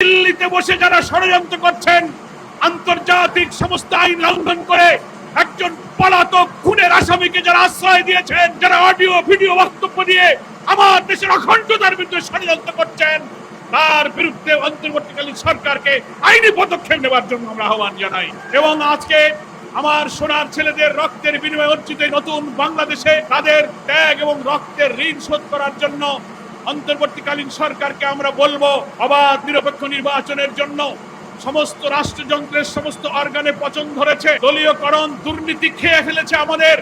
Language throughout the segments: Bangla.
দিল্লিতে বসে যারা ষড়যন্ত্র করছেন, আন্তর্জাতিক সমস্ত আইন লঙ্ঘন করে একজন পলাতক খুনের আসামিকে যারা আশ্রয় দিয়েছেন, যারা অডিও, ভিডিও বক্তব্য দিয়ে আমার দেশের অখণ্ডতার বিরুদ্ধে ষড়যন্ত্র করছেন, তার বিরুদ্ধে অন্তর্বর্তীকালীন সরকারকে আইনি পদক্ষেপ নেওয়ার জন্য আমরা আহ্বান জানাই। এবং আজকে আমার সোনার ছেলেদের রক্তের বিনিময়ে অর্জিত নতুন বাংলাদেশে তাদের ত্যাগ এবং রক্তের ঋণ শোধ করার জন্য অন্তর্বর্তীকালীন সরকারকে আমরা বলব অবাধ নিরপেক্ষ নির্বাচনের জন্য। সমস্ত রাষ্ট্রযন্ত্রের সমস্ত অর্গানে পচন ধরেছে। দলীয়করণ, দুর্নীতি খেয়ে ফেলেছে আমাদের।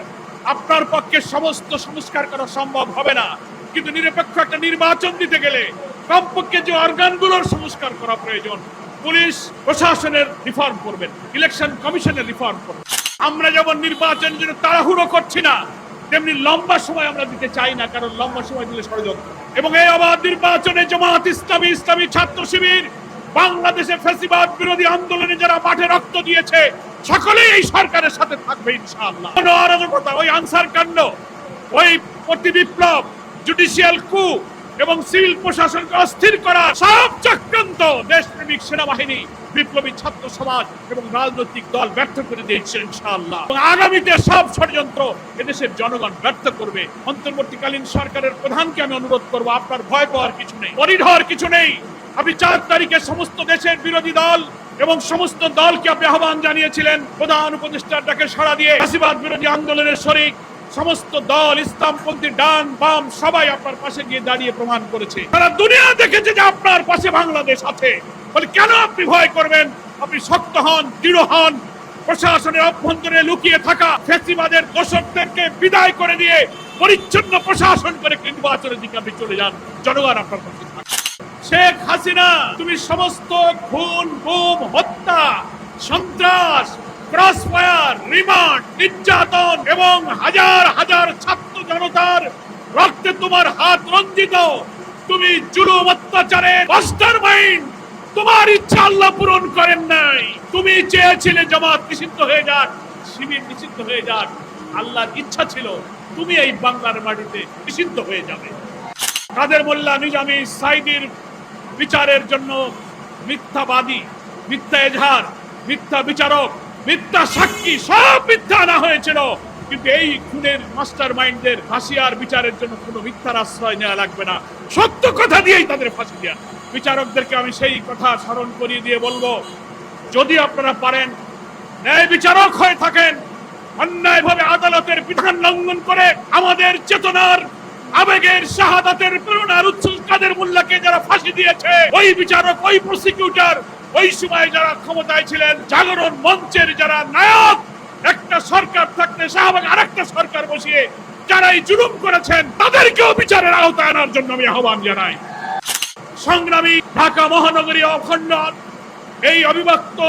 আপনার পক্ষে সমস্ত সংস্কার করা সম্ভব হবে না। কিন্তু নিরপেক্ষ একটা নির্বাচন দিতে গেলে কমপক্ষে যে অর্গানগুলোর সংস্কার করা প্রয়োজন, পুলিশ, প্রশাসনের রিফর্ম করবেন ইলেকশন কমিশনের রিফর্ম করবেন। আমরা যেমন নির্বাচন জন্য তাড়াহুড়ো করছি না তেমনি লম্বা সময় আমরা দিতে চাই না, কারণ লম্বা সময় দিলে ষড়যন্ত্র। এবং এই অবাধ নির্বাচনে জামাত ইসলামী ইসলামী ছাত্র শিবির, বাংলাদেশে ফেসিবাদ বিরোধী আন্দোলনে যারা মাঠে রক্ত দিয়েছে, সকলেই এই সরকারের সাথে থাকবে ইনশাআল্লাহ। কোনো অরাজকতা ওই আনসার কাণ্ড, ওই প্রতি বিপ্লব জুডিশিয়াল কু এবং সিভিল প্রশাসনকে অস্থির করা সব চক্রান্ত দেশপ্রেমিক সেনাবাহিনী, বিপ্লবী ছাত্র সমাজ এবং রাজনৈতিক দল ব্যর্থ করে দিয়েছে ইনশাআল্লাহ। আগামীতে সব ষড়যন্ত্র এদেশের জনগণ ব্যর্থ করবে। অন্তর্বর্তীকালীন সরকারের প্রধানকে আমি অনুরোধ করব, আপনার ভয় পাওয়ার কিছু নেই হওয়ার কিছু নেই। আপনি চার তারিখে সমস্ত দেশের বিরোধী দল এবং সমস্ত দলকে আপনি আহ্বান জানিয়েছিলেন। প্রধান উপদেষ্টার ডাকে সাড়া দিয়ে ফাঁসিবাদ বিরোধী আন্দোলনের শরিক সমস্ত দল, ইসলামপন্থী ডান, বাম, সবাই আপনার পাশে গিয়ে দাঁড়িয়ে প্রমাণ করেছে। সারা দুনিয়া দেখেছে যে আপনার পাশে বাংলাদেশ আছে। বলে কেন আপনি ভয় করবেন? আপনি শক্ত হন, দৃঢ় হন। প্রশাসনের অভ্যন্তরে লুকিয়ে থাকা ফেসিবাদের দোষকদেরকে বিদায় করে দিয়ে পরিচ্ছন্ন প্রশাসন করে নির্বাচনের দিকে আপনি চলে যান। জনগণ আপনার পাশে শেখ হাসিনা, তুমি সমস্ত খুন, গুম, হত্যা, সন্ত্রাস ক্রস রিমান্ড, নির্যাতন এবং হাজার হাজার ছাত্র জনতার রক্তে তোমার হাত রঞ্জিত। তুমি জুলুম অত্যাচারে মাস্টার মাইন্ড। তোমার ইচ্ছা আল্লাহ পূরণ করেন নাই। তুমি চেয়েছিলে জামাত নিষিদ্ধ হয়ে যাক, শিবির নিষিদ্ধ হয়ে যাক। আল্লাহর ইচ্ছা ছিল তুমি এই বাংলার মাটিতে নিষিদ্ধ হয়ে যাবে। কাদের মোল্লা নিজামি সাইদির বিচারের জন্য মিথ্যাবাদী, মিথ্যা এজহার, মিথ্যা বিচারক মিথ্যা সাক্ষী, সব মিথ্যা আনা হয়েছিল। কিন্তু এই খুনের মাস্টার মাইন্ডের ফাঁসি আর বিচারের জন্য কোনো মিথ্যার আশ্রয় নেওয়া লাগবে না। সত্য কথা দিয়েই তাদের ফাঁসি দেওয়া বিচারকদেরকে আমি সেই কথা স্মরণ করিয়ে দিয়ে বলব, যদি আপনারা পারেন, ন্যায় বিচারক হয়ে থাকেন, অন্যায়ভাবে আদালতের বিধান লঙ্ঘন করে আমাদের চেতনার, আবেগের, শাহাদাতের, প্রেরণার উচ্ছ্বাস কাদের মোল্লাকে যারা ফাঁসি দিয়েছে, ওই বিচারক, ওই প্রসিকিউটর ওই সময় যারা ক্ষমতায় ছিলেন, জাগরণ মঞ্চের যারা নায়ক, একটা সরকার থাকতে শাহবাগ আরেকটা সরকার বসিয়ে যারা এই জুলুম করেছেন, তাদেরকেও বিচারের আওতায় আনার জন্য আমি আহ্বান জানাই। সংগ্রামী ঢাকা মহানগরী অখণ্ড, এই অবিভক্ত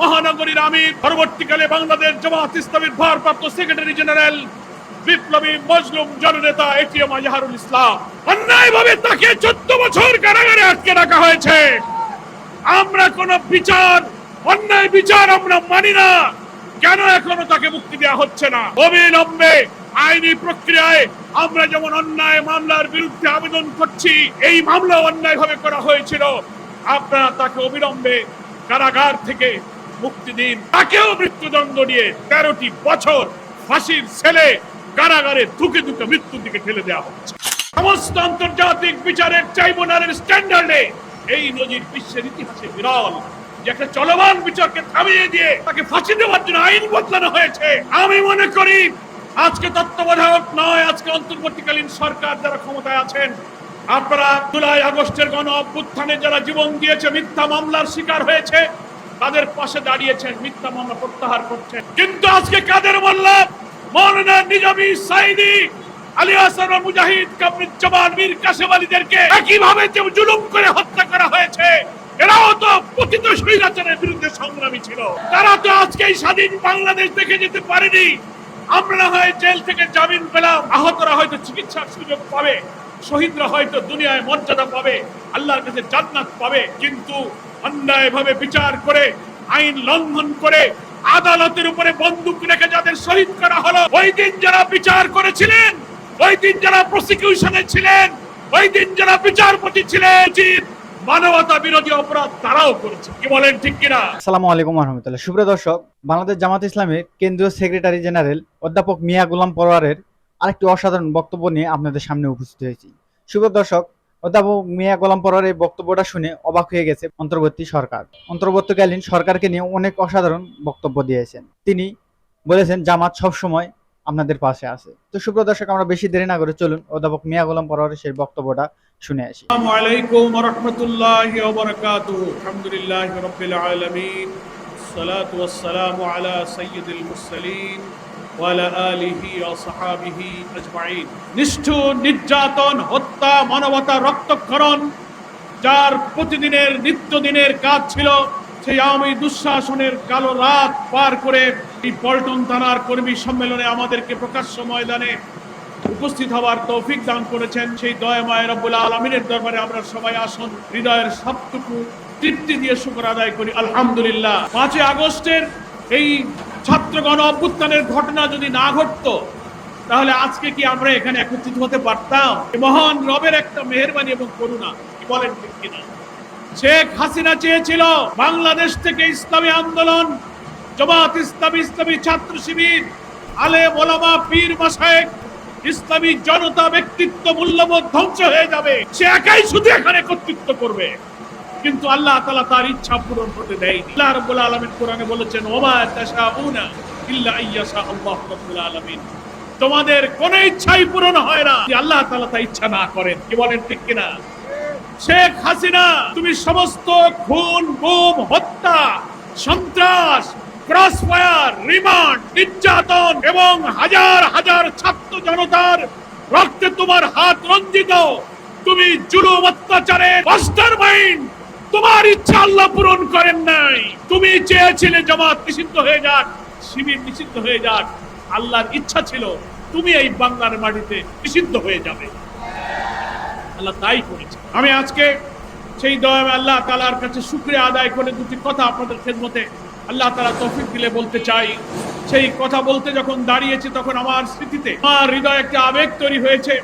মহানগরীর আমি পরবর্তীকালে বাংলাদেশ জামাত ইসলামীর ভারপ্রাপ্ত সেক্রেটারি জেনারেল বিপ্লবী মজলুম জননেতা এটিএম আজহারুল ইসলাম। অন্যায়ভাবে তাকে চোদ্দ বছর কারাগারে আটকে রাখা হয়েছে। আমরা কোন বিচার, অন্যায় বিচার আমরা মানি না। কেন এখনও তাকে মুক্তি দেওয়া হচ্ছে না? অবিলম্বে আইনি প্রক্রিয়ায় আমরা যেমন অন্যায় মামলার বিরুদ্ধে আবেদন করছি, এই মামলা অন্যায় ভাবে করা হয়েছিল। আপনারা তাকে অবিলম্বে কারাগার থেকে মুক্তি দিন। তাকেও মৃত্যুদণ্ড দিয়ে তেরোটি বছর ফাঁসির ছেলে কারাগারে ধুকে ধুকে মৃত্যুর দিকে ঠেলে দেওয়া হচ্ছে। সমস্ত আন্তর্জাতিক বিচারের ট্রাইব্যুনালের স্ট্যান্ডার্ডে এই নজির বিশ্বের ইতিহাসে বিরল যে একটা চলমান বিচারকে থামিয়ে দিয়ে তাকে ফাঁসি দেওয়ার জন্য আইন বদলানো হয়েছে। আমি মনে করি, আজকে তত্ত্বাবধায়ক নয়, আজকে অন্তর্বর্তীকালীন সরকার যারা ক্ষমতায় আছেন। আপনারা জুলাই আগস্টের গণ অভ্যুত্থানে যারা জীবন দিয়েছে, মিথ্যা মামলার শিকার হয়েছে, তাদের পাশে দাঁড়িয়েছেন, মিথ্যা মামলা প্রত্যাহার করছেন। কিন্তু আজকে কাদের মোল্লা মৌলানা নিজামী সাইদি আলী হাসান মুজাহিদ কামরুজ্জামান জুলুম করে হত্যা করা হয়েছে, এরাও তো বিরুদ্ধে সংগ্রামী ছিল। তারা তো স্বাধীন বাংলাদেশ দেখে যেতে পারেনি। আমরা হয় জেল থেকে জামিন পেলাম। আহতরা হয়তো চিকিৎসার সুযোগ পাবে, শহীদরা হয়তো দুনিয়ায় মর্যাদা পাবে জান্নাত পাবে। কিন্তু বিচার করে, আইন লঙ্ঘন করে, আদালতের উপরে বন্দুক রেখে যাদের শহীদ করা হলো, ওই দিন যারা বিচার করেছিলেন ওই দিন যারা প্রসিকিউশনে ছিলেন, ওই দিন যারা বিচারপতি ছিলেন মানবতা বিরোধী অপরাধ তারাও করেছে। কি বলেন, ঠিক কিনা? আসসালামু আলাইকুম রহমতুল্লাহ সুপ্রিয় দর্শক, বাংলাদেশ জামাত ইসলামের কেন্দ্রীয় সেক্রেটারি জেনারেল অধ্যাপক মিয়া গোলাম পরোয়ারের আরেকটি অসাধারণ বক্তব্য নিয়ে আপনাদের সামনে উপস্থিত হয়েছি। সুপ্রিয় দর্শক, অধ্যাপক মিয়া গোলাম পরোয়ার এই বক্তব্যটা শুনে অবাক হয়ে গেছে অন্তর্বর্তী সরকার। অন্তর্বর্তীকালীন সরকারকে নিয়ে অনেক অসাধারণ বক্তব্য দিয়েছেন। তিনি বলেছেন, জামাত সবসময় আপনাদের পাশে আছে। তো সুপ্রিয় দর্শক, আমরা বেশি দেরি না করে চলুন অধ্যাপক মিয়া গোলাম পরোয়ারের সেই বক্তব্যটা শুনে আসি। আসসালামু আলাইকুম ওয়া রাহমাতুল্লাহি ওয়া বারাকাতুহু আলহামদুলিল্লাহি রাব্বিল আলামিন। আলিহি ওয়া সাহাবিহি আজমাইন। নির্যাতন, হত্যা, মানবতা, রক্তক্ষরণ, যার প্রতিদিনের নিত্যদিনের কাজ ছিল সেই আওয়ামী দুঃশাসনের কালো রাত পার করে এই পল্টন থানার কর্মী সম্মেলনে আমাদেরকে প্রকাশ্য ময়দানে উপস্থিত হওয়ার তৌফিক দান করেছেন। সেই দয়াময় রব্বুল আলমিনের দরবারে আমরা সবাই আসুন, হৃদয়ের সবটুকু তৃপ্তি দিয়ে শুকর আদায় করি। আলহামদুলিল্লাহ। পাঁচই আগস্টের এই ছাত্রগণ অভ্যুত্থানের ঘটনা যদি না ঘটতো, তাহলে আজকে কি আমরা এখানে একত্রিত হতে পারতাম? মহান রবের একটা মেহেরবানি এবং করুণা, কি বলেন ঠিক কিনা? শেখ হাসিনা চেয়েছিল বাংলাদেশ থেকে ইসলামী আন্দোলন জমাত ইসলামী ইসলামী ছাত্র শিবির আলে মোলামা পীর মাসায়েক ইসলামী জনতা ব্যক্তিত্ব মূল্যবোধ ধ্বংস হয়ে যাবে। সে একাই শুধু এখানে কর্তৃত্ব করবে। কিন্তু আল্লাহ তাআলা তার ইচ্ছা পূরণ করতে দেয়নি। আল্লাহ রাব্বুল আলামিন কোরআনে বলেছেন, ওমা তাশাউনা ইল্লা আইয়াশা আল্লাহ রাব্বুল আলামিন। তোমাদের কোন ইচ্ছাই পূরণ হয় না। আল্লাহ তালা তা ইচ্ছা না করেন, কি বলেন ঠিক কিনা? শেখ হাসিনা, তুমি সমস্ত খুন, গুম, হত্যা ক্রস ফায়ার রিমান্ড নির্যাতন এবং হাজার হাজার ছাত্র জনতার রক্তে তোমার হাত রঞ্জিত। তুমি জুলুম অত্যাচারে মাস্টার মাইন্ড। তোমার ইচ্ছা আল্লাহ পূরণ করেন নাই। তুমি চেয়েছিলে জামাত নিষিদ্ধ হয়ে যাক, শিবির নিষিদ্ধ হয়ে যাক। আল্লাহর ইচ্ছা ছিল তুমি এই বাংলার মাটিতে নিষিদ্ধ হয়ে যাবে। আল্লাহ তাই করেছে। আমি আজকে সেই দয়ামে আল্লাহ তালার কাছে শুক্রিয়া আদায় করে দুটি কথা আপনাদের খেদমতে আল্লাহ তালা তৌফিক দিলে বলতে চাই, সেই কথা বলতে যখন দাঁড়িয়েছি তখন আমার স্মৃতিতে আমার হৃদয়ে একটা আবেগ তৈরি হয়েছে।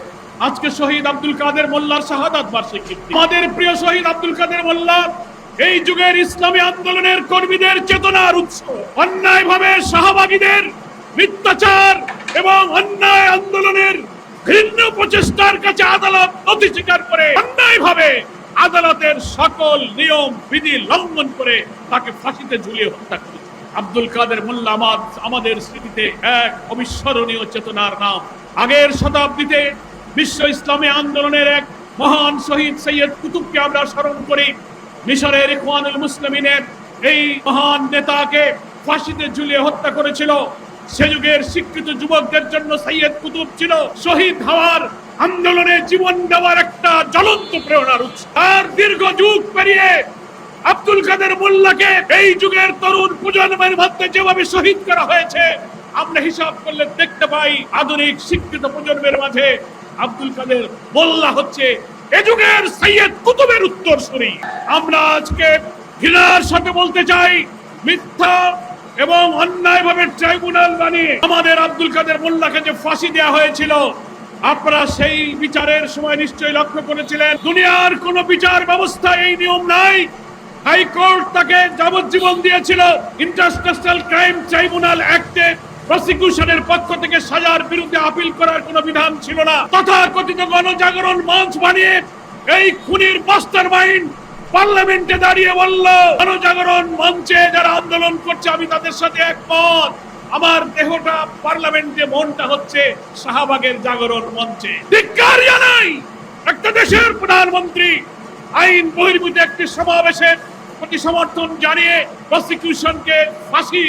আজকে শহীদ আব্দুল কাদের মোল্লার শাহাদাত বার্ষিকী আমাদের প্রিয় শহীদ আব্দুল কাদের মোল্লা এই যুগের ইসলামী আন্দোলনের কর্মীদের চেতনার উৎস। অন্যায় ভাবে শাহবাগীদের মিথ্যাচার এবং অন্যায় আন্দোলনের ঘৃণ্য প্রচেষ্টার কাছে আদালত নথি স্বীকার করে অন্যায় ভাবে আদালতের সকল নিয়ম, বিধি লঙ্ঘন করে তাকে ফাঁসিতে ঝুলিয়ে হত্যা করেছে। আব্দুল কাদের মোল্লা আমাদ, আমাদের স্মৃতিতে এক অবিস্মরণীয় চেতনার নাম। আগের শতাব্দীতে বিশ্ব ইসলামী আন্দোলনের এক মহান শহীদ সৈয়দ কুতুবকে আমরা স্মরণ করি। মিশরের ইখওয়ানুল মুসলিমিনের এই মহান নেতাকে ফাঁসিতে ঝুলিয়ে হত্যা করেছিল। সে যুগের শিক্ষিত যুবকদের জন্য সৈয়দ কুতুব ছিল। শহীদ হওয়ার আন্দোলনে জীবন দেওয়ার একটা জ্বলন্ত প্রেরণার উৎস। আর দীর্ঘ যুগ পেরিয়ে আব্দুল কাদের মোল্লাকে এই যুগের তরুণ প্রজন্মের মধ্যে যেভাবে শহীদ করা হয়েছে, আমরা হিসাব করলে দেখতে পাই আধুনিক শিক্ষিত প্রজন্মের মাঝে আব্দুল কাদের মোল্লা হচ্ছে এ যুগের সৈয়দ কুতুবের উত্তর উত্তরসূরি। আমরা আজকে ঘৃণার সাথে বলতে চাই, মিথ্যা এবং অন্যায়ভাবে ট্রাইব্যুনাল বানিয়ে আমাদের আব্দুল কাদের মোল্লাকে যে ফাঁসি দেওয়া হয়েছিল, আপনারা সেই বিচারের সময় নিশ্চয়ই লক্ষ্য করেছিলেন। দুনিয়ার কোন বিচার ব্যবস্থা এই নিয়ম নাই। হাইকোর্ট তাকে যাবজ্জীবন দিয়েছিল। ইন্টারন্যাশনাল ক্রাইম ট্রাইব্যুনাল অ্যাক্টে প্রসিকিউশনের পক্ষ থেকে সাজার বিরুদ্ধে আপিল করার কোনো বিধান ছিল না। তথাকথিত গণজাগরণ মঞ্চ বানিয়ে এই খুনির মাস্টার মাইন্ড পার্লামেন্টে দাঁড়িয়ে বলল গণজাগরণ মঞ্চে যারা আন্দোলন করছে, আমি তাদের সাথে একমত। আমার দেহটা পার্লামেন্টে, মনটা হচ্ছে শাহবাগের জাগরণ মঞ্চে। ধিক্কার একটা দেশের প্রধানমন্ত্রী আইন বহির্ভূত একটি সমাবেশের প্রতি সমর্থন জানিয়ে প্রসিকিউশনকে ফাঁসি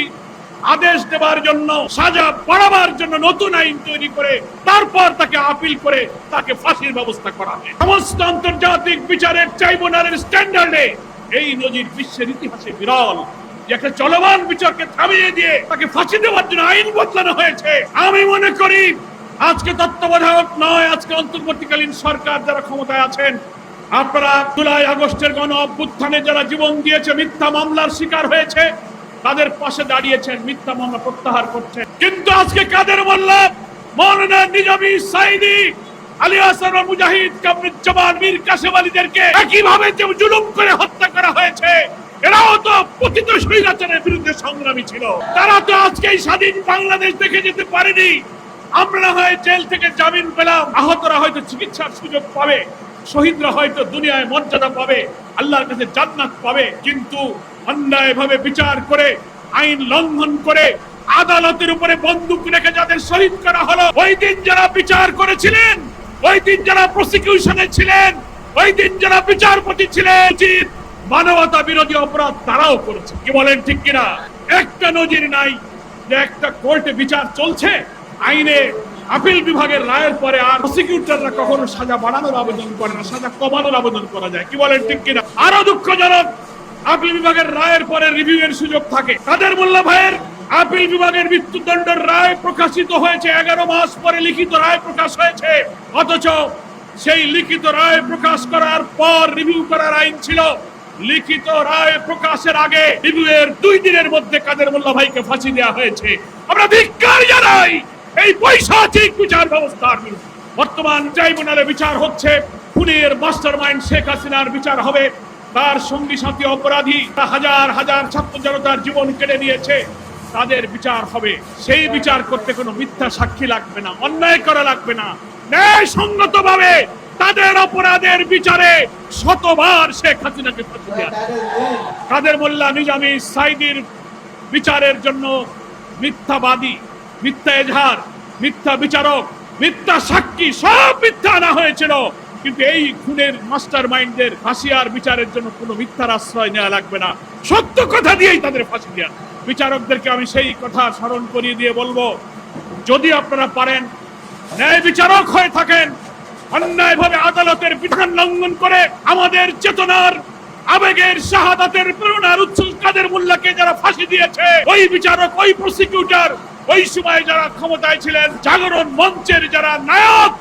আদেশ দেবার জন্য, সাজা বাড়াবার জন্য নতুন আইন তৈরি করে, তারপর তাকে আপিল করে তাকে ফাঁসির ব্যবস্থা করা হয়। সমস্ত আন্তর্জাতিক বিচারের ট্রাইব্যুনালের স্ট্যান্ডার্ডে এই নজির বিশ্বের ইতিহাসে বিরল। যে একটা চলমান বিচারকে থামিয়ে দিয়ে তাকে ফাঁসি দেওয়ার জন্য আইন বদলানো হয়েছে। আমি মনে করি, আজকে তত্ত্বাবধায়ক নয়, আজকে অন্তর্বর্তীকালীন সরকার যারা ক্ষমতায় আছেন, আপনারা জুলাই আগস্টের গণ অভ্যুত্থানে যারা জীবন দিয়েছে, মিথ্যা মামলার শিকার হয়েছে তাদের পাশে দাঁড়িয়েছেন, মিথ্যা মামলা প্রত্যাহার করছেন। কিন্তু আজকে কাদের মোল্লা মৌলানা নিজামী সাইদি, আলী হাসান মুজাহিদ কামরুজ্জামান, মীর কাসেম আলীদেরকে একইভাবে যে জুলুম করে হত্যা করা হয়েছে, এরাও তো পতিত স্বৈরাচারের বিরুদ্ধে সংগ্রামী ছিল। তারা তো আজকে স্বাধীন বাংলাদেশ দেখে যেতে পারেনি। আমরা হয় জেল থেকে জামিন পেলাম, আহতরা হয়তো চিকিৎসার সুযোগ পাবে। শহীদরা হয়তো দুনিয়ায় মর্যাদা পাবে, আল্লাহর কাছে জান্নাত পাবে, কিন্তু অন্যায়ভাবে বিচার করে, আইন লঙ্ঘন করে, আদালতের উপরে বন্দুক রেখে যাদের শহীদ করা হলো, ওই দিন যারা বিচার করেছিলেন, ওই দিন যারা প্রসিকিউশনে ছিলেন, ওই দিন যারা বিচারপতি ছিলেন উচিত মানবতা বিরোধী অপরাধ তারাও করেছে। কি বলেন ঠিক কিনা? একটা নজির নাই যে একটা কোর্টে বিচার চলছে, আইনে আপিল বিভাগের রায়ের পরে আর প্রসিকিউটররা কখনো সাজা বাড়ানোর আবেদন করে না, সাজা কমানোর আবেদন করা যায়। কি বলেন, ঠিক কিনা? আরও দুঃখজনক, আপিল বিভাগের রায়ের পরে রিভিউ এর সুযোগ থাকে। কাদের মোল্লা ভাইয়ের আপিল বিভাগের মৃত্যুদণ্ডের রায় প্রকাশিত হয়েছে এগারো মাস পরে লিখিত রায় প্রকাশ হয়েছে। অথচ সেই লিখিত রায় প্রকাশ করার পর রিভিউ করার আইন ছিল। লিখিত রায় প্রকাশের আগে রিভিউ এর দুই দিনের মধ্যে কাদের মোল্লা ভাইকে ফাঁসি দেওয়া হয়েছে। আমরা ধিক্কার জানাই এই পৈশাচিক বিচার ব্যবস্থার বিরুদ্ধে বর্তমান ট্রাইব্যুনালে বিচার হচ্ছে, খুনের মাস্টার মাইন্ড শেখ হাসিনার বিচার হবে, তার সঙ্গী সাথী অপরাধী হাজার হাজার ছাত্র জনতার জীবন কেড়ে নিয়েছে, তাদের বিচার হবে। সেই বিচার করতে কোনো মিথ্যা সাক্ষী লাগবে না, অন্যায় করা লাগবে না। ন্যায় সঙ্গত ভাবে তাদের অপরাধের বিচারে শতবার শেখ হাসিনাকে কাদের মোল্লা নিজামী সাইদির বিচারের জন্য মিথ্যাবাদী মিথ্যা এজহার, মিথ্যা বিচারক, মিথ্যা সাক্ষী, সব মিথ্যা আনা হয়েছিল। কিন্তু এই খুনের মাস্টার মাইন্ডের ফাঁসি আর বিচারের জন্য কোনো মিথ্যার আশ্রয় নেওয়া লাগবে না। সত্য কথা দিয়েই তাদের ফাঁসি দেওয়া বিচারকদেরকে আমি সেই কথা স্মরণ করিয়ে দিয়ে বলব, যদি আপনারা পারেন, ন্যায় বিচারক হয়ে থাকেন, অন্যায়ভাবে আদালতের বিধান লঙ্ঘন করে আমাদের চেতনার, আবেগের, শাহাদাতের, প্রেরণার উচ্ছ্বাস কাদের মোল্লাকে যারা ফাঁসি দিয়েছে, ওই বিচারক, ওই প্রসিকিউটর ওই সময় যারা ক্ষমতায় ছিলেন, জাগরণ মঞ্চের যারা নায়ক,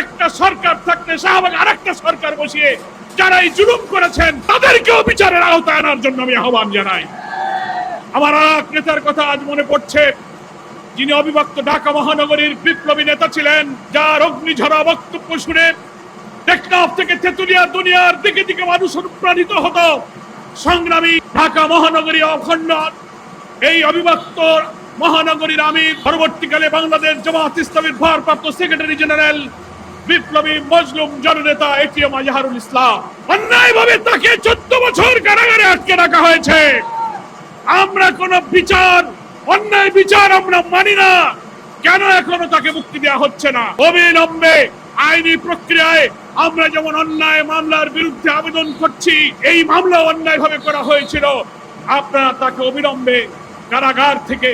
একটা সরকার থাকতে শাহবাগ আরেকটা সরকার বসিয়ে যারা এই জুলুম করেছেন, তাদেরকেও বিচারের আওতায় আনার জন্য আমি আহ্বান জানাই। আমার আর এক নেতার কথা আজ মনে পড়ছে, যিনি অবিভক্ত ঢাকা মহানগরীর বিপ্লবী নেতা ছিলেন, যার অগ্নিঝরা বক্তব্য শুনে টেকনাফ থেকে তেতুলিয়া দুনিয়ার দিকে দিকে মানুষ অনুপ্রাণিত হতো। সংগ্রামী ঢাকা মহানগরী অখণ্ড, এই অবিভক্ত মহানগরীর আমি পরবর্তীকালে বাংলাদেশ জামাত ইসলামীর ভারপ্রাপ্ত সেক্রেটারি জেনারেল বিপ্লবী মজলুম জননেতা এটিএম আজহারুল ইসলাম। অন্যায়ভাবে তাকে চোদ্দ বছর কারাগারে আটকে রাখা হয়েছে। আমরা কোন বিচার, অন্যায় বিচার আমরা মানি না। কেন এখনও তাকে মুক্তি দেওয়া হচ্ছে না? অবিলম্বে আইনি প্রক্রিয়ায় আমরা যেমন অন্যায় মামলার বিরুদ্ধে আবেদন করছি, এই মামলা অন্যায় ভাবে করা হয়েছিল। আপনারা তাকে অবিলম্বে কারাগার থেকে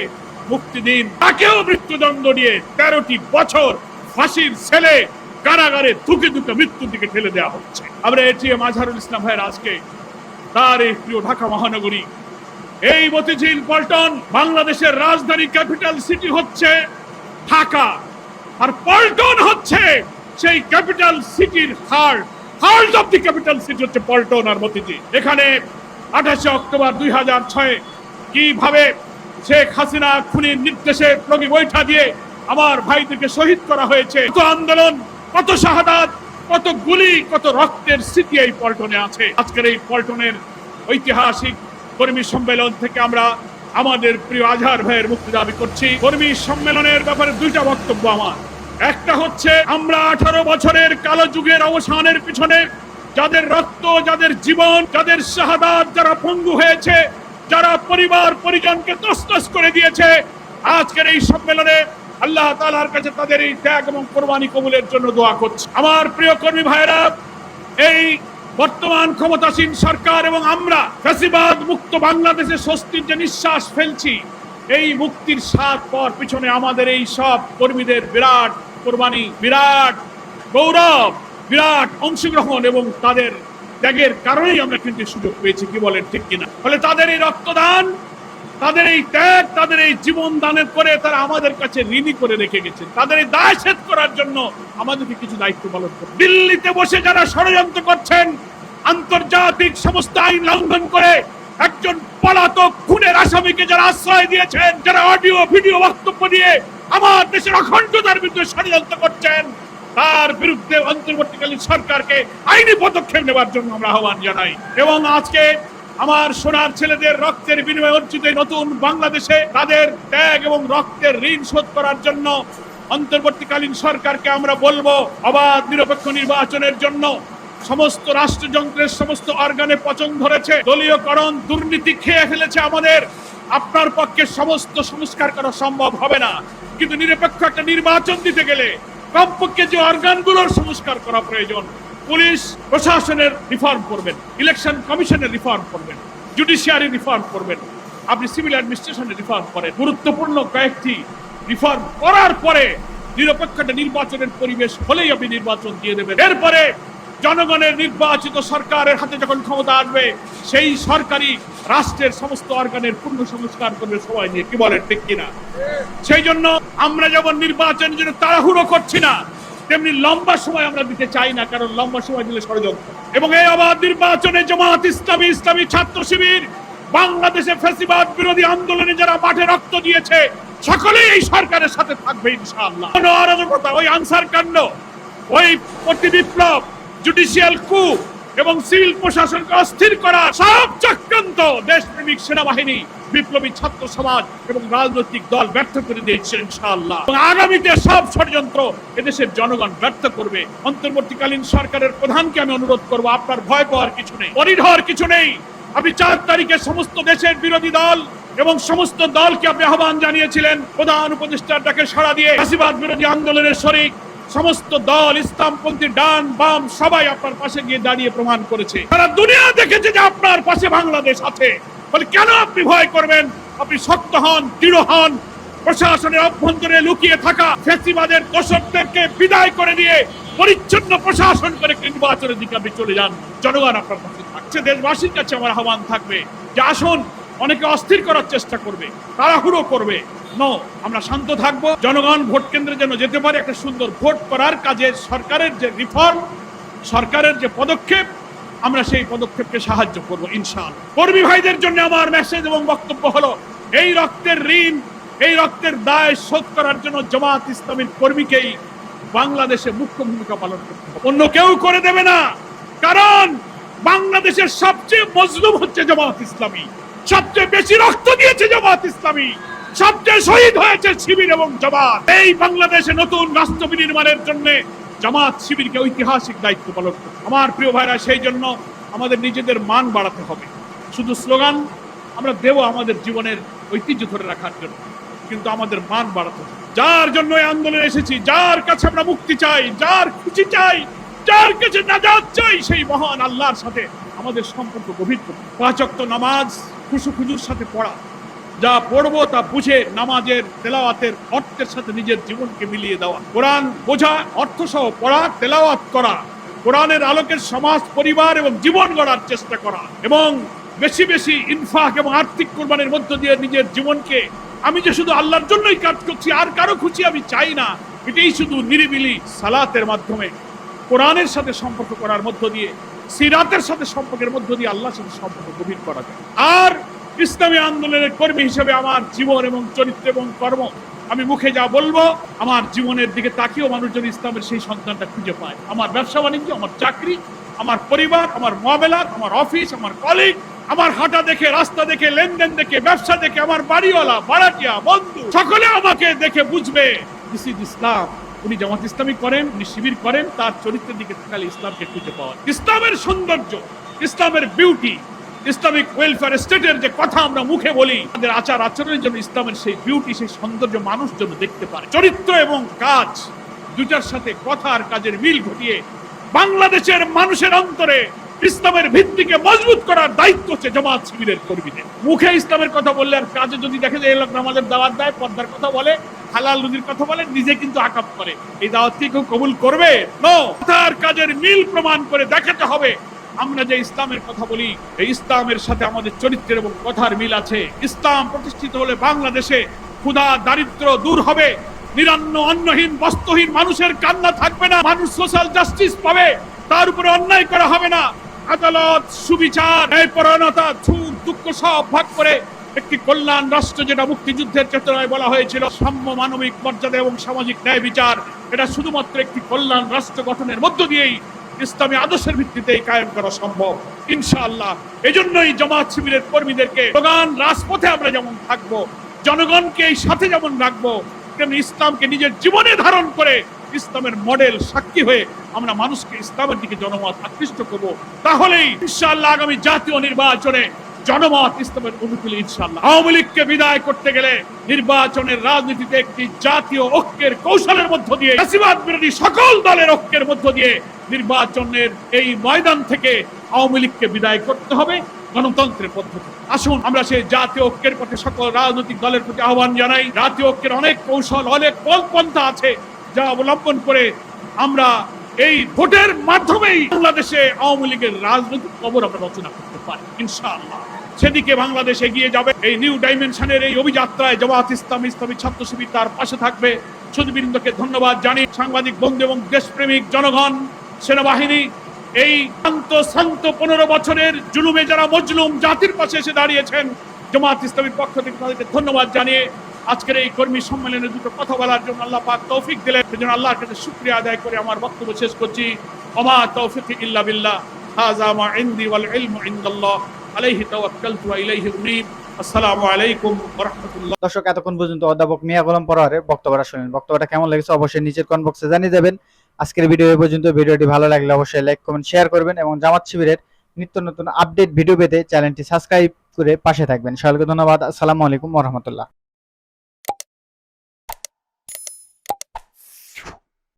মুক্তি দিন। তাকেও মৃত্যুদণ্ড দিয়ে তেরোটি বছর ফাঁসির ছেলে কারাগারে ধুকে ধুকে মৃত্যুর দিকে ঠেলে দেওয়া হচ্ছে। আমরা এটিএম আজহারুল ইসলাম ভাইয়ের আজকে তার এই প্রিয় ঢাকা মহানগরী। এই মতিঝিল পল্টন বাংলাদেশের রাজধানী ক্যাপিটাল সিটি হচ্ছে ঢাকা। আর পল্টন হচ্ছে সেই ক্যাপিটাল সিটির heart heart of the capital city হচ্ছে পল্টন আর মতিঝিল। এখানে আঠাশে অক্টোবর দুই হাজার ছয় কীভাবে শেখ হাসিনা খুনির নির্দেশে প্রগি বৈঠা দিয়ে আমার ভাইদেরকে শহীদ করা হয়েছে। কত আন্দোলন, কত শাহাদাত, কত গুলি, কত রক্তের স্মৃতি এই পল্টনে আছে। আজকের এই পল্টনের ঐতিহাসিক কর্মী সম্মেলন থেকে আমরা আমাদের প্রিয় আজহার ভাইয়ের মুক্তি দাবি করছি। কর্মী সম্মেলনের ব্যাপারে দুইটা বক্তব্য আমার। একটা হচ্ছে, আমরা আঠারো বছরের কালো যুগের অবসানের পিছনে যাদের রক্ত, যাদের জীবন, যাদের শাহাদাত, যারা পঙ্গু হয়েছে যারা পরিবার পরিজনকে তসতস করে দিয়েছে, আজকের এই সম্মেলনে আল্লাহ তাআলার কাছে তাদের এই ত্যাগ এবং কোরবানি কবুলের জন্য দোয়া করছে। আমার প্রিয় কর্মী ভাইরা এই বর্তমান ক্ষমতাসীন সরকার এবং আমরা ফ্যাসিবাদ মুক্ত বাংলাদেশে স্বস্তির যে নিঃশ্বাস ফেলছি, এই মুক্তির স্বাদ পর পিছনে আমাদের এই সব কর্মীদের বিরাট কোরবানি, বিরাট গৌরব, বিরাট অংশগ্রহণ এবং তাদের ত্যাগের কারণেই আমরা কিন্তু সুযোগ পেয়েছি, কি বলেন, ঠিক কিনা? ফলে তাদের এই রক্তদান, তাদের এই ত্যাগ, তাদের এই জীবন দানের করে তারা আমাদের কাছে ঋণী করে রেখে গেছে। তাদের এই দায় শেষ করার জন্য আমাদেরকে কিছু দায়িত্ব পালন করতে দিল্লিতে বসে যারা ষড়যন্ত্র করছেন, আন্তর্জাতিক সমস্ত আইন লঙ্ঘন করে একজন পলাতক খুনের আসামিকে যারা আশ্রয় দিয়েছেন, যারা অডিও, ভিডিও বক্তব্য দিয়ে আমার দেশের অখণ্ডতার বিরুদ্ধে ষড়যন্ত্র করছেন তার বিরুদ্ধে অন্তর্বর্তীকালীন সরকারকে আইনি পদক্ষেপ নেওয়ার জন্য আমরা আহ্বান জানাই। এবং আজকে আমার সোনার ছেলেদের রক্তের বিনিময়ে অর্জিত নতুন বাংলাদেশে তাদের ত্যাগ এবং রক্তের ঋণ শোধ করার জন্য অন্তর্বর্তীকালীন সরকারকে আমরা বলব, অবাধ নিরপেক্ষ নির্বাচনের জন্য সমস্ত রাষ্ট্রযন্ত্রের সমস্ত অর্গানে পচন ধরেছে, দলীয়করণ, দুর্নীতি খেয়ে ফেলেছে আমাদের। আপনার পক্ষে সমস্ত সংস্কার করা সম্ভব হবে না। কিন্তু নিরপেক্ষ একটা নির্বাচন দিতে গেলে কমপক্ষে যে অর্গানগুলোর সংস্কার করা প্রয়োজন, পুলিশ প্রশাসনের রিফর্ম করবেন ইলেকশন কমিশনের রিফর্ম করবেন জুডিশিয়ারি রিফর্ম করবেন, আপনি সিভিল অ্যাডমিনিস্ট্রেশনের রিফর্ম করেন। গুরুত্বপূর্ণ কয়েকটি রিফর্ম করার পরে নিরপেক্ষ নির্বাচনের পরিবেশ হলেই আপনি নির্বাচন দিয়ে দেবেন। এরপরে জনগণের নির্বাচিত সরকারের হাতে যখন ক্ষমতা আসবে, সেই সরকারি রাষ্ট্রের সমস্ত অর্গানের পূর্ণ সংস্কার করবে সবাই নিয়ে, কি বলেন, ঠিক কিনা? সেই জন্য আমরা যেমন নির্বাচনের জন্য তাড়াহুড়ো করছি না, তেমনি লম্বা সময় আমরা দিতে চাই না, কারণ লম্বা সময় দিলে ষড়যন্ত্র। এবং এই অবাধ নির্বাচনে জামাত ইসলামী ইসলামী ছাত্র শিবির, বাংলাদেশে ফেসিবাদ বিরোধী আন্দোলনে যারা মাঠে রক্ত দিয়েছে, সকলেই এই সরকারের সাথে থাকবে, ইনশাআল্লাহ। অরাজকতা, ওই আনসার কাণ্ড, ওই প্রতি বিপ্লব জুডিশিয়াল কু এবং সিভিল প্রশাসনকে অস্থির করা সব চক্রান্ত দেশপ্রেমিক সেনাবাহিনী, বিপ্লবী ছাত্র সমাজ এবং রাজনৈতিক দল ব্যর্থ করে দিয়েছে ইনশাআল্লাহ। আগামীতে সব ষড়যন্ত্র এদেশের জনগণ ব্যর্থ করবে। অন্তর্বর্তীকালীন সরকারের প্রধানকে আমি অনুরোধ করব, আপনার ভয় পাওয়ার কিছু নেই অরিধর কিছু নেই। আপনি চার তারিখে সমস্ত দেশের বিরোধী দল এবং সমস্ত দলকে আপনি আহ্বান জানিয়েছিলেন, প্রধান উপদেষ্টার ডাকে সাড়া দিয়ে ফাঁসিবাদ বিরোধী আন্দোলনের শরিক। সমস্ত দল ইসলামপন্থী ডান বাম সবাই আপনার পাশে গিয়ে দাঁড়িয়ে প্রমাণ করেছে। তারা দুনিয়া দেখেছে যে আপনার পাশে বাংলাদেশ আছে। বলে, কেন আপনি ভয় করবেন? আপনি শক্ত হন, দৃঢ় হন, প্রশাসনের অভ্যন্তরে লুকিয়ে থাকা ফেসিবাদের দোষকদেরকে বিদায় করে দিয়ে পরিচ্ছন্ন প্রশাসন করে নির্বাচনের দিকে আপনি চলে যান। জনগণ আপনার পাশে থাকছে, দেশবাসীর কাছে আমার আহ্বান থাকবে যে আসুন, অনেকে অস্থির করার চেষ্টা করবে, তাড়াহুড়ো করবে। আমরা শান্ত থাকব। জনগণ ভোট কেন্দ্রে যেন যেতে পারে একটা সুন্দর ভোট করার কাজে সরকারের যে রিফর্ম, সরকারের যে পদক্ষেপ, আমরা সেই পদক্ষেপকে সাহায্য করব ইনশাল কর্মী ভাইদের জন্য আমার মেসেজ এবং বক্তব্য হলো, এই রক্তের ঋণ, এই রক্তের দায় শোধ করার জন্য জামাত ইসলামের কর্মীকেই বাংলাদেশে মুখ্য ভূমিকা পালন করতে হবে। অন্য কেউ করে দেবে না, কারণ বাংলাদেশের সবচেয়ে মজলুম হচ্ছে জামাত ইসলামী। সবচেয়ে বেশি রক্ত দিয়েছে জামাত ইসলামী। সবচেয়ে শহীদ হয়েছে শিবির এবং জামাত। এই বাংলাদেশে নতুন রাষ্ট্র বিনির্মাণের জন্য জামাত শিবিরকে ঐতিহাসিক দায়িত্ব পালন করবে আমার প্রিয় ভাইরা, সেই জন্য আমাদের নিজেদের মান বাড়াতে হবে। শুধু স্লোগান, আমরা দেব আমাদের জীবনের ঐতিহ্য ধরে রাখার জন্য। কিন্তু আমাদের মান বাড়াতে হবে। যার জন্য এই আন্দোলনে এসেছি, যার কাছে আমরা মুক্তি চাই, যার খুশি চাই, যার কাছে নাজাদ চাই, সেই মহান আল্লাহর সাথে আমাদের সম্পর্ক গভীর। পাঁচ ওয়াক্ত নামাজ খুশু খুজুর সাথে পড়া। যা পড়ব তা বুঝে নামাজের তেলাওয়াতের অর্থের সাথে নিজের জীবনকে মিলিয়ে দেওয়া। কোরআন বোঝা অর্থ সহ পড়া, তেলাওয়াত করা। কোরআনের আলোকের সমাজ, পরিবার এবং জীবন গড়ার চেষ্টা করা এবং বেশি বেশি ইনফাক এবং আর্থিক কোরবানির মধ্য দিয়ে নিজের জীবনকে। আমি যে শুধু আল্লাহর জন্যই কাজ করছি, আর কারও খুশি আমি চাই না। এটাই শুধু নিরিবিলি সালাতের মাধ্যমে। কোরআনের সাথে সম্পর্ক করার মধ্য দিয়ে, সিরাতের সাথে সম্পর্কের মধ্য দিয়ে আল্লাহর সাথে সম্পর্ক গভীর করা যায়। আর ইসলামী আন্দোলনের কর্মী হিসেবে আমার জীবন এবং চরিত্র এবং কর্ম, আমি মুখে যা বলব, আমার জীবনের দিকে তাকিয়েও মানুষ যদি ইসলামের সেই সন্তানটা খুঁজে পায় আমার ব্যবসা বাণিজ্য, আমার চাকরি, আমার পরিবার, আমার মহাবেলাত আমার অফিস, আমার কলিগ, আমার হাঁটা দেখে, রাস্তা দেখে, লেনদেন দেখে, ব্যবসা দেখে, আমার বাড়িওয়ালা, ভাড়াটিয়া, বন্ধু, সকলে আমাকে দেখে বুঝবে দিস ইজ ইসলাম উনি জামাত ইসলামী করেন, উনি শিবির করেন, তার চরিত্রের দিকে তাকালে ইসলামকে খুঁজে পাওয়া। ইসলামের সৌন্দর্য, ইসলামের বিউটি ইসলামিক ওয়েলফেয়ার স্টেটের যে কথা আমরা মুখে বলি, আমাদের আচার আচরণের জন্য ইসলামের সেই বিউটি সেই সৌন্দর্য মানুষ যেন দেখতে পারে। চরিত্র এবং কাজ দুটার সাথে কথা আর কাজের মিল ঘটিয়ে বাংলাদেশের মানুষের অন্তরে ইসলামের ভিত্তিকে মজবুত করার দায়িত্ব হচ্ছে জামাত শিবিরের কর্মীদের। মুখে ইসলামের কথা বললে আর কাজে যদি দেখে যে এই লোক নামাজের দাওয়াত দেয়, পর্দার কথা বলে, হালাল রুজির কথা বলে, নিজে কিন্তু আকাপ করে। এই দাওয়াত কি কেউ কবুল করবে? কথার কাজের মিল প্রমাণ করে দেখাতে হবে। আমরা যে ইসলামের কথা বলি, এই ইসলামের সাথে আমাদের চরিত্রের এবং কথার মিল আছে। ইসলাম প্রতিষ্ঠিত হলে বাংলাদেশে ক্ষুধা, দারিদ্র দূর হবে। নিরান্ন, অন্নহীন, বস্ত্রহীন মানুষের কান্না থাকবে না। মানুষ সোশ্যাল জাস্টিস পাবে। তার উপরে অন্যায় করা হবে না। আদালত, সুবিচার, ন্যায়পরায়ণতা, সুখ, দুঃখ সব ভাগ করে একটি কল্যাণ রাষ্ট্র যেটা মুক্তিযুদ্ধের চেতনায় বলা হয়েছিল, সাম্য মানবিক মর্যাদা এবং সামাজিক ন্যায় বিচার, এটা শুধুমাত্র একটি কল্যাণ রাষ্ট্র গঠনের মধ্য দিয়েই ইসলামী আদর্শের ভিত্তিতে কায়েম করা সম্ভব। ইনশাআল্লাহ। এজন্যই জামাত শিবিরের কর্মীদেরকে প্রধান রাজপথে আমরা যেমন থাকব, জনগণকে এই সাথে যেমন রাখব, তেমনি ইসলামকে নিজের জীবনে ধারণ করে ইসলামের মডেল সাক্ষী হয়ে আমরা মানুষকে ইসলামের দিকে জনমত আকৃষ্ট করব। তাহলেই ইনশাআল্লাহ আগামী জাতীয় নির্বাচনে জনমত ইসলামের অনুকূলে ইনশাআল্লাহ। আওয়ামী লীগকে বিদায় করতে গেলে নির্বাচনের রাজনীতিতে একটি জাতীয় ঐক্যের কৌশলের মধ্য দিয়ে ফ্যাসিবাদ বিরোধী সকল দলের ঐক্যের মধ্য দিয়ে নির্বাচনের এই ময়দান থেকে আওয়ামী লীগকে বিদায় করতে হবে গণতন্ত্রের পদ্ধতি। আসুন আমরা সেই জাতীয় ঐক্যের পথে সকল রাজনৈতিক দলের প্রতি আহ্বান জানাই। জাতীয় ঐক্যের অনেক কৌশল, অনেক পন্থা আছে। যা অবলম্বন করে আমরা এই ভোটের মাধ্যমেই বাংলাদেশে আওয়ামী লীগের রাজনৈতিক কবর আমরা রচনা করতে পারি, ইনশাআল্লাহ। সেদিকে বাংলাদেশ এগিয়ে যাবে। এই নিউ ডাইমেনশনের এই অভিযাত্রায় জামাত ইসলাম, ইসলামী ছাত্র শিবির তার পাশে থাকবে। সুদীবৃন্দকে ধন্যবাদ জানিয়ে সাংবাদিক, বন্ধু এবং দেশপ্রেমিক জনগণ, সেনাবাহিনী, এই শান্ত শান্ত পনেরো বছরের জুলুমে যারা মজলুম জাতির পাশে এসে দাঁড়িয়েছেন, জামাত ইসলামীর পক্ষ থেকে তাদেরকে ধন্যবাদ জানিয়ে আজকের এই কর্মী সম্মেলনে দুটো কথা বলার জন্য আল্লাহ পাক তৌফিক দিলেন। সেজন্য আল্লাহর কাছে শুক্রিয়া আদায় করে আমার বক্তব্য শেষ করছি। ওমা তৌফিক ইল্লা বিল্লাহ। হাযা মা ইনদি ওয়াল ইলমু ইনদাল্লাহ। আলাইহি তাওয়াক্কালতু ওয়া ইলাইহি উনীব। আসসালামু আলাইকুম ওয়া রাহমাতুল্লাহ। দর্শক, এতক্ষণ পর্যন্ত অধ্যাপক মিয়া গোলাম পরোয়ারের বক্তব্যটা শুনেন বক্তব্যটা কেমন লেগেছে অবশ্যই নিচের কমেন্ট বক্সে জানিয়ে দেবেন। আজকের ভিডিও এই পর্যন্ত ভিডিওটি ভালো লাগলে অবশ্যই লাইক কমেন্ট শেয়ার করবেন এবং জামাত শিবিরের নিত্য নতুন আপডেট ভিডিও পেতে চ্যানেলটি সাবস্ক্রাইব করে পাশে থাকবেন। সকলকে ধন্যবাদ। আসসালামু আলাইকুম ওয়া রাহমাতুল্লাহ।